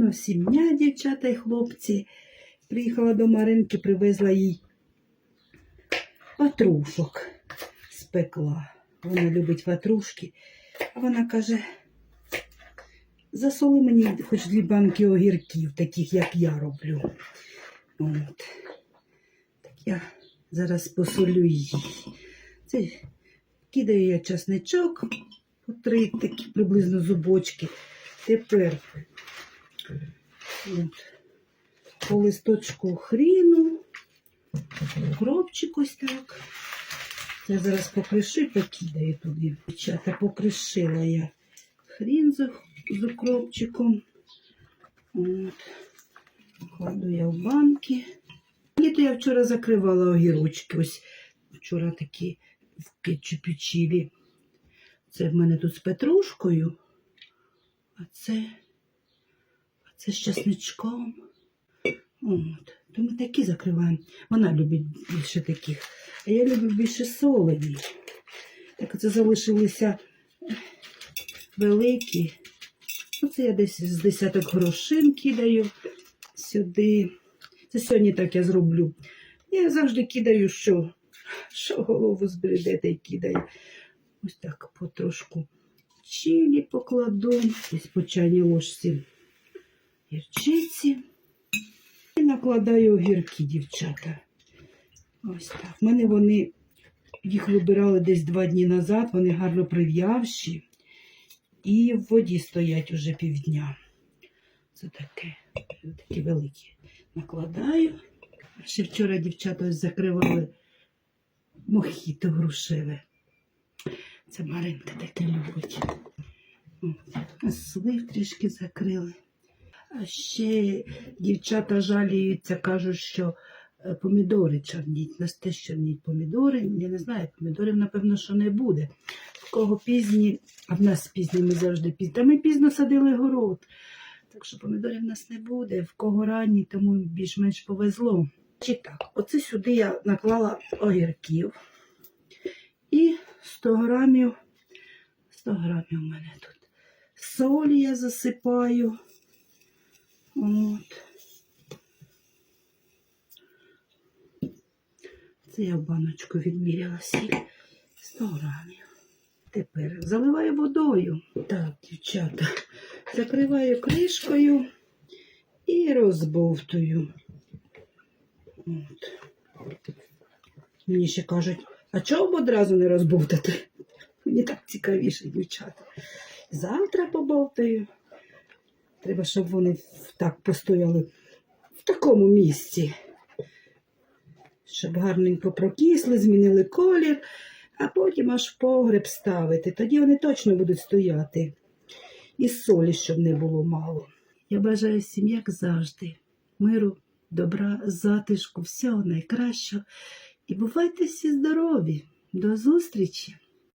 гарно, сім'я, дівчата і хлопці. Приїхала до Маринки, привезла їй ватрушок, спекла. Вона любить ватрушки. А вона каже, засоли мені хоч дві банки огірків, таких, як я роблю. От. Так я зараз посолю її. Це кидаю я часничок, по три такі приблизно зубочки. Тепер по листочку хріну, укропчик ось так. Це зараз покришу і покидаю туди. Дівчата, покришила я хрін з, з укропчиком. От. Кладу я в банки. І то я вчора закривала огірочки. Ось вчора такі в кетчупі чилі. Це в мене тут з петрушкою, а це, це з чесничком. От. То ми такі закриваємо. Вона любить більше таких. А я люблю більше солені. Так це залишилися великі. Оце я десь з десяток грошин кидаю сюди. Це сьогодні так я зроблю. Я завжди кидаю, що, що голову збереде, та й кидаю. Ось так потрошку чилі покладу. Ось по чайній ложці гірчиці. І накладаю огірки, дівчата. Ось так. В мене вони, їх вибирали десь два дні назад, вони гарно прив'явші. І в воді стоять уже півдня. Це таке, такі великі. Накладаю. Ще вчора дівчата закривали мохіто грушеве. Це Маринка таке любить. Слив трішки закрили. Ще дівчата жаліються, кажуть, що е, помідори чорніть. Нас теж чорніть помідори. Я не знаю, помідорів, напевно, що не буде. В кого пізні, а в нас пізні ми завжди пізні. Та ми пізно садили город. Так що помідорів в нас не буде. В кого ранні, тому більш-менш повезло. Чи так, оце сюди я наклала огірків. І 100 грамів, 100 грамів у мене тут. Солі я засипаю. От. Це я в баночку відміряла сіль 100 грамів. Тепер заливаю водою. Так, дівчата, закриваю кришкою і розбовтую. От. Мені ще кажуть, а чого б одразу не розбовтати? Мені так цікавіше, дівчата. Завтра побовтаю. Треба, щоб вони так постояли в такому місці. Щоб гарненько прокисли, змінили колір, а потім аж в погреб ставити. Тоді вони точно будуть стояти. І солі, щоб не було мало. Я бажаю всім, як завжди, миру, добра, затишку, всього найкращого. І бувайте всі здорові. До зустрічі!